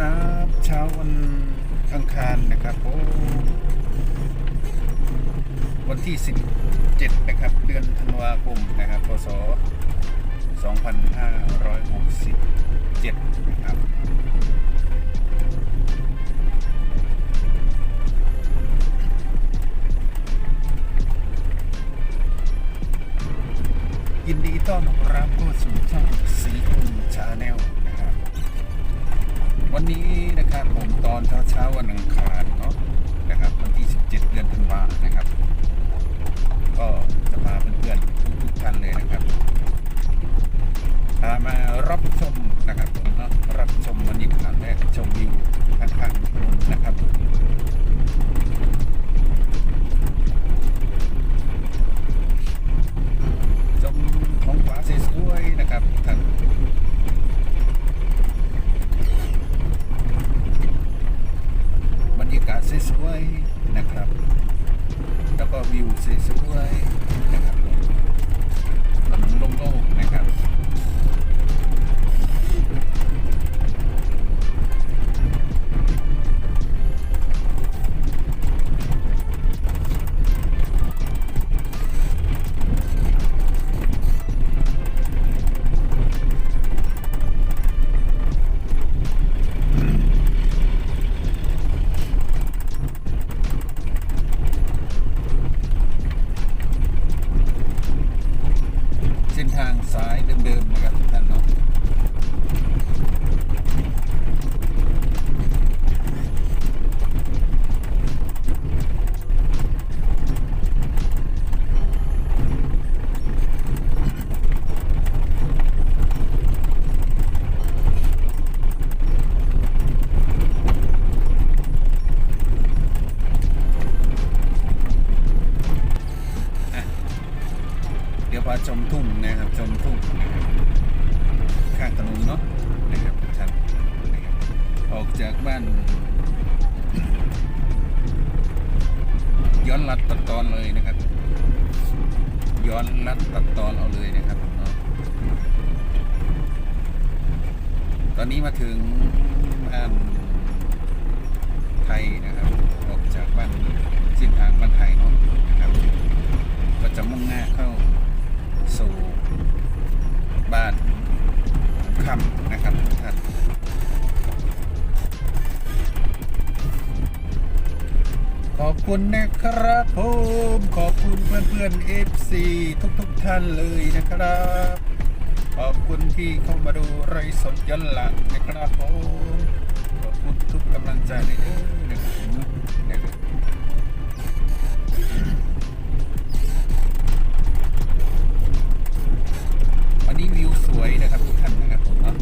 ครับเช้าวันอังคารนะครับโอ้วันที่ 17 นะครับ เดือนธันวาคมนะครับพศ2567นะครับยินดีต้อนรับเข้าสู่ช่องสีอุ่นชาแนล วันนี้นะครับผมตอนเช้าเช้าๆวันอังคาร ชมทุ่งนะครับ ชมทุ่งนะครับข้างถนนเนาะนะครับท่านนะครับ ออกจากบ้าน ย้อนลัดตัดตอนเลยนะครับ ย้อนลัดตัดตอนเอาเลยนะครับเนาะตอนนี้มาถึงบ้านไทยนะครับ ออกจากบ้านเส้นทางบ้านไทยเนาะนะครับ ก็จะมุ่งหน้าเข้า คุณนะครับผมขอบคุณเพื่อนๆ FC ทุกๆท่านเลยนะครับ ขอบคุณที่เข้ามาดูไรสดย้อนหลังนะครับผมขอบคุณทุกกำลังใจเลยเด้อนะครับผมนะครับวันนี้วิวสวยนะครับทุกท่านนะครับผมเนาะ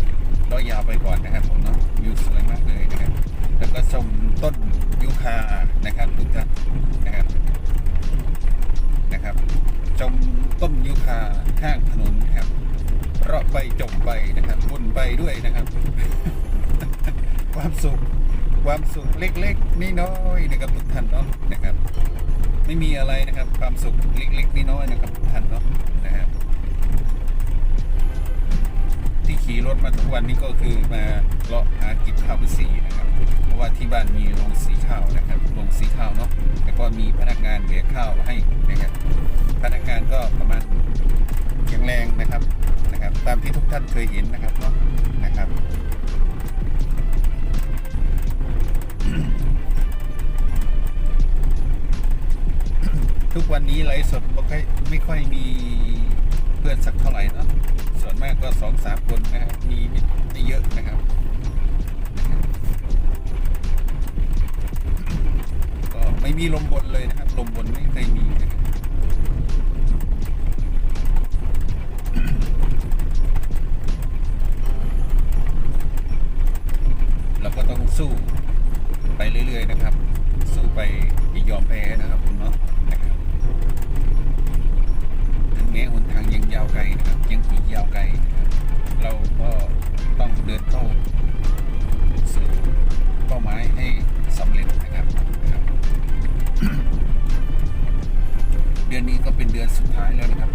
รอยาวไปก่อนนะครับผมเนาะวิวสวยมากเลย ไปนะครับวนไปด้วยนะครับ ความสุขความสุขเล็กๆน้อยๆนะครับทุกท่านเนาะนะครับ ไม่มีอะไรนะครับ ความสุขเล็กๆน้อยๆนะครับทุกท่านเนาะนะครับที่ขี่รถมาทุกวันนี้ก็คือมาเลาะหากิบข้าวสีนะครับ เพราะว่าที่บ้านมีโรงสีข้าวนะครับโรงสีข้าวเนาะแล้วก็มีพนักงานเบียข้าวให้นะครับพนักงานก็ประมาณแข็งแรงนะครับนะครับ ตาม ท่านเคยเห็นนะครับเนาะนะครับทุกวันนี้ไลฟ์สดไม่ค่อยไม่ค่อยมีเพื่อนสักเท่าไหร่เนาะส่วนมากก็สองสามคนนะครับมีไม่เยอะนะครับ ก็ไม่มีลมบนเลยนะครับ ลมบนไม่เคยมีนะครับ อย่ายอมแพ้นะครับผมเนาะนะครับถึงแม้หนทางยังยาวไกลนะครับ ยังอีกยาวไกลนะครับเราก็ต้องเดินเข้าสู่เป้าหมายให้สำเร็จนะครับนะครับ เดือนนี้ก็เป็นเดือนสุดท้ายแล้วนะครับ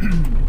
Mm-hmm.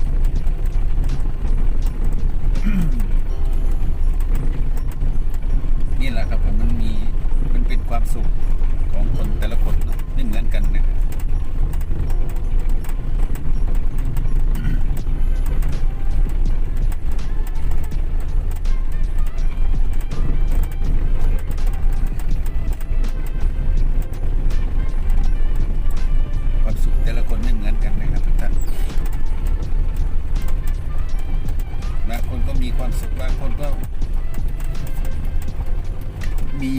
มี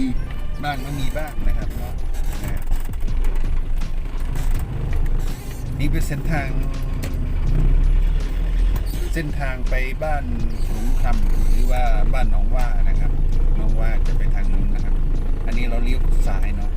บ้างไม่มีบ้างนะครับเนาะนี่เป็นเส้นทาง เส้นทางไปบ้านหลุงคำหรือว่าบ้านหนองว่านะครับหนองว่าจะไปทางนู้นนะครับ อันนี้เราเลี้ยวซ้ายเนาะ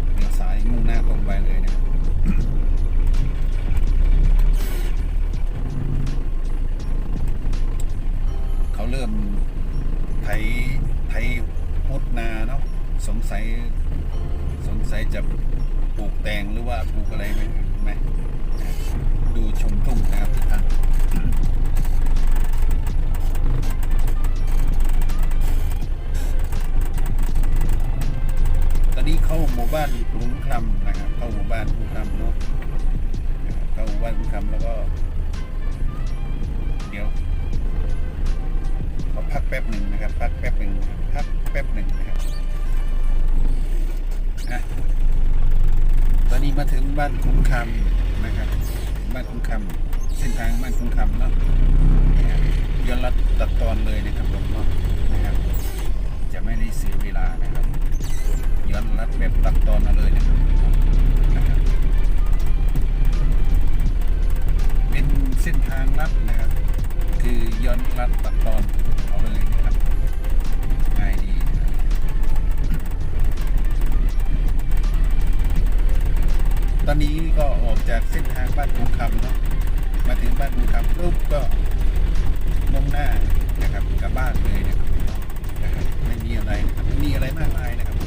บ้านคุ้มคำนะครับ บ้านคุ้มคำเส้นทางบ้านคุ้มคำเนาะย้อนลัดตัดตอนเลยนะครับผม อนนี้ก็ออกจากเส้นทางบ้านคูคำเนาะมาถึงบ้านคูคำปุ๊ก็มุ่งหน้านะครับกับบ้านเลยนะครับไม่มีอะไรนะครับไม่มีอะไรมากมายนะครับ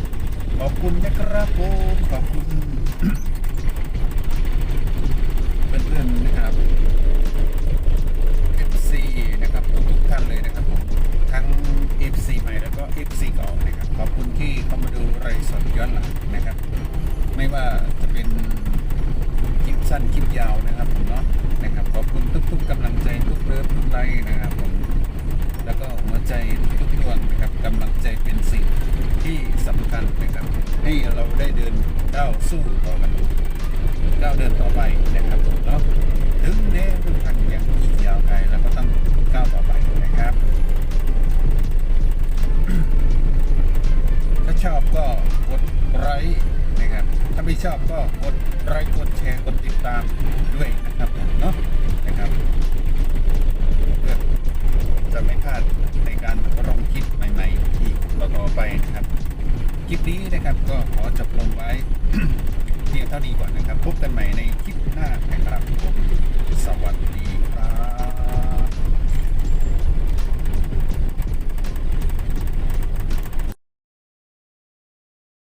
ขอบคุณนะครับผมขอบคุณ ชอบก็กดไลค์กดแชร์กดติดตามด้วยนะครับเนาะนะครับเพื่อจะไม่พลาดในการลองคิดใหม่ ๆ ที่ต่อไปนะครับคลิปนี้นะครับก็ขอจบลงไว้เพียงเท่านี้ก่อนนะครับ พบกันใหม่ในคลิปหน้านะครับผมสวัสดีครับ